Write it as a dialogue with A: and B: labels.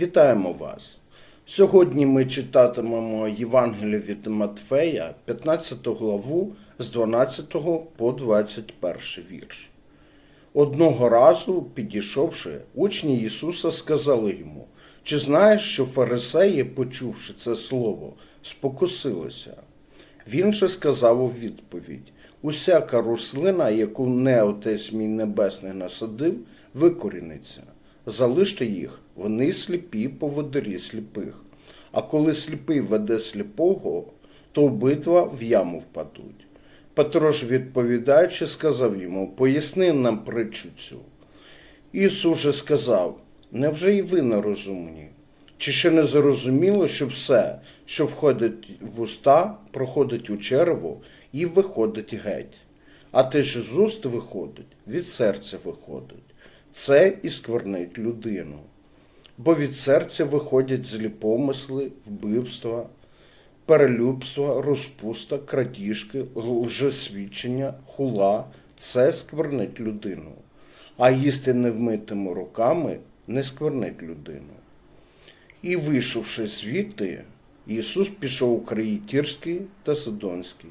A: Вітаємо вас! Сьогодні ми читатимемо Євангелію від Матфея, 15 главу з 12 по 21 вірш. Одного разу, підійшовши, учні Ісуса сказали йому, чи знаєш, що фарисеї, почувши це слово, спокусилися? Він же сказав у відповідь: Усяка рослина, яку не отець мій небесний насадив, викоріниться. Залиште їх, вони сліпі поводирі сліпих. А коли сліпий веде сліпого, то обидва в яму впадуть. Петро ж, відповідаючи, сказав йому: Поясни нам притчу цю. Ісус же сказав: Невже і ви не розумні? Чи ще не зрозуміло, що все, що входить в уста, проходить у черево і виходить геть? А те, що з уст виходить, від серця виходить. Це і сквернить людину. Бо від серця виходять злі помисли, вбивства, перелюбства, розпуста, крадіжки, лжесвідчення, хула це сквернить людину. А їсти невмитими руками не сквернить людину. І вийшовши звідти, Ісус пішов у краї Тірський та Сидонський.